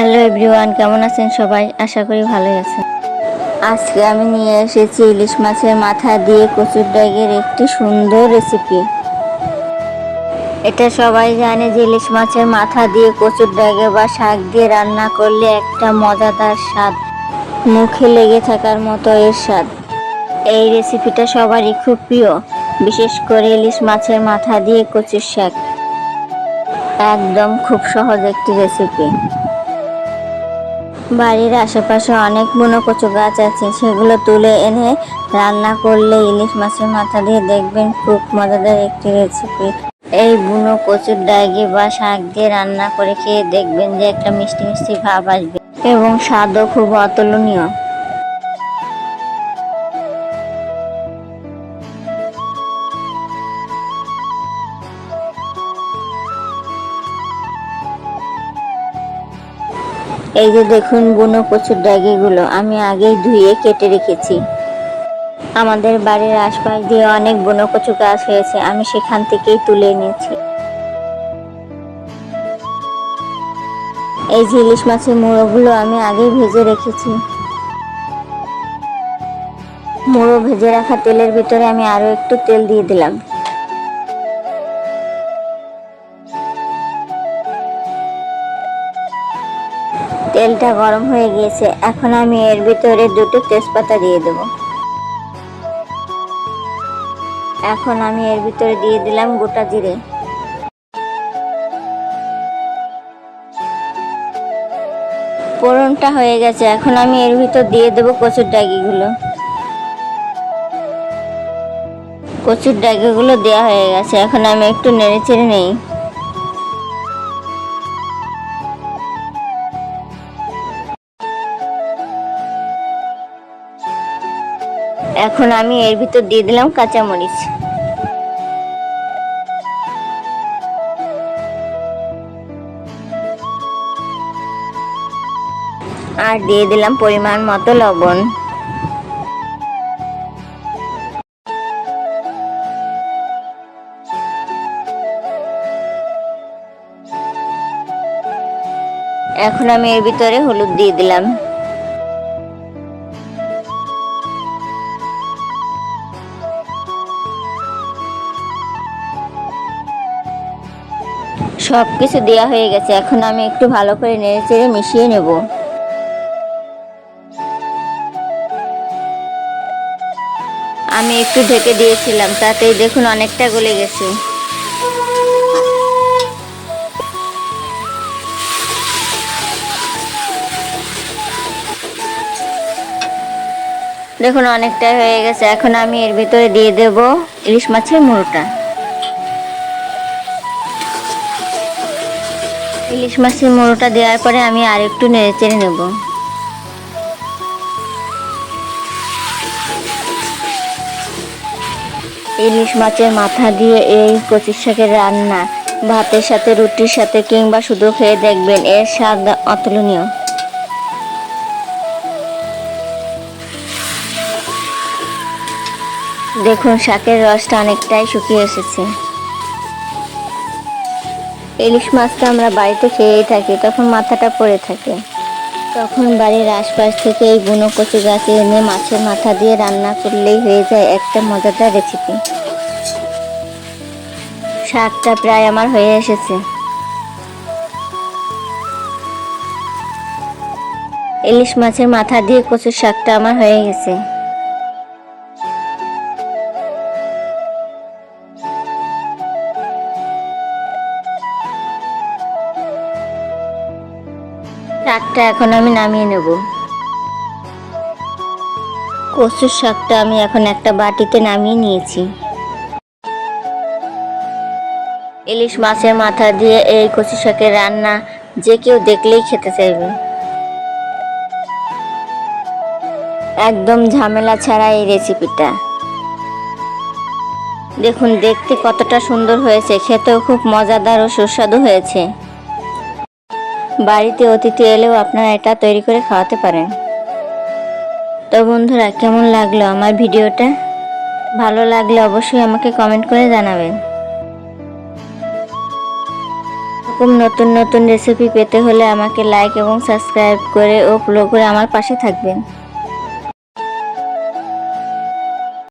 Hello everyone, কেমন আছেন সবাই? আশা করি ভালোই আছেন। আজকে আমি নিয়ে এসেছি ইলিশ মাছের মাথা দিয়ে কচুর ডাইগের একটি সুন্দর রেসিপি এটা সবাই জানে যে ইলিশ মাছের মাথা দিয়ে কচুর ডাইগে বা শাক দিয়ে রান্না করলে একটা মজাদার স্বাদ, মুখে লেগে থাকার মতো এর স্বাদ। এই রেসিপিটা সবারই খুব প্রিয়, বিশেষ করে ইলিশ মাছের মাথা দিয়ে কচুর শাক। একদম খুব সহজ একটি রেসিপি বাড়ির আশেপাশে অনেক বুনো কচু গাছ আছে, সেগুলো তুলে এনে রান্না করলে ইলিশ মাছের মাথা দিয়ে দেখবেন খুব মজাদার একটি রেসিপি এই বুনো কচুর ডাইগে বা শাক দিয়ে রান্না করে খেয়ে দেখবেন যে একটা মিষ্টি মিষ্টি ভাব আসবে এবং স্বাদও খুব অতুলনীয়। এই যে দেখুন বুনো কচুর ডাগিগুলো আমি আগেই ধুয়ে কেটে রেখেছি। আমাদের বাড়ির আশপাশ দিয়ে অনেক বুনো কচু গাছ হয়েছে, আমি সেখান থেকেই তুলে এনেছি। এই যে ইলিশ মাছের মুড়োগুলো আমি আগেই ভেজে রেখেছি। মুড়ো ভেজে রাখা তেলের ভিতরে আমি আরও একটু তেল দিয়ে দিলাম। তেলটা গরম হয়ে গিয়েছে, এখন আমি এর ভিতরে দুটো তেজপাতা দিয়ে দেব। এখন আমি এর ভিতরে দিয়ে দিলাম গোটা জিরে। ফোড়নটা হয়ে গেছে, এখন আমি এর ভিতর দিয়ে দেব কচুর ডাগিগুলো। কচুর ডাগিগুলো দেওয়া হয়ে গেছে, এখন আমি একটু নেড়ে চেড়ে নেই। এখন আমি এর ভিতর দিয়ে দিলাম কাঁচামরিচ। আর দিয়ে দিলাম পরিমাণ মতো লবণ। এখন আমি এর ভিতরে হলুদ দিয়ে দিলাম। সব কিছু দেওয়া হয়ে গেছে। এখন আমি একটু ভালো করে নেড়ে চেড়ে মিশিয়ে নেব। আমি একটু ঢেকে দিয়েছিলাম, তাতেই দেখুন অনেকটা গলে গেছে। দেখুন অনেকটা হয়ে গেছে। এখন আমি এর ভিতরে দিয়ে দেব ইলিশ মাছের মুড়োটা। ইলিশ মাছের মোড়োটা দেওয়ার পরে আমি আর একটু নেড়ে চেড়ে নেব। ইলিশ মাছের মাথা দিয়ে এই কচুর শাকের রান্না, ভাতের সাথে, রুটির সাথে কিংবা শুধু খেয়ে দেখবেন, এর স্বাদ অতুলনীয়। দেখুন, শাকের রসটা অনেকটাই শুকিয়ে এসেছে। ইলিশ মাছটা আমরা বাড়িতে খেয়েই থাকি, তখন মাথাটা পড়ে থাকে। তখন বাড়ির আশপাশ থেকে এই বুনো কচু গাছে এনে মাছের মাথা দিয়ে রান্না করলেই হয়ে যায় একটা মজাদার রেসিপি শাকটা প্রায় আমার হয়ে এসেছে। ইলিশ মাছের মাথা দিয়ে কচুর শাকটা আমার হয়ে গেছে। শাকটা এখন আমি নামিয়ে নেব। কচুর শাকটা আমি এখন একটা বাটিতে নামিয়ে নিয়েছি। ইলিশ মাছের মাথা দিয়ে এই কচু শাকের রান্না যে কেউ দেখলেই খেতে চাইবে। একদম ঝামেলা ছাড়া এই রেসিপিটা দেখুন, দেখতে কতটা সুন্দর হয়েছে, খেতেও খুব মজাদার ও সুস্বাদু হয়েছে। বাড়িতে অতিথি এলেও আপনারা এটা তৈরি করে খাওয়াতে পারেন। তো বন্ধুরা, কেমন লাগল আমার ভিডিওটা? ভালো লাগলে অবশ্যই আমাকে কমেন্ট করে জানাবেন। এরকম নতুন নতুন রেসিপি পেতে হলে আমাকে লাইক এবং সাবস্ক্রাইব করে ও ফলো করে আমার পাশে থাকবেন।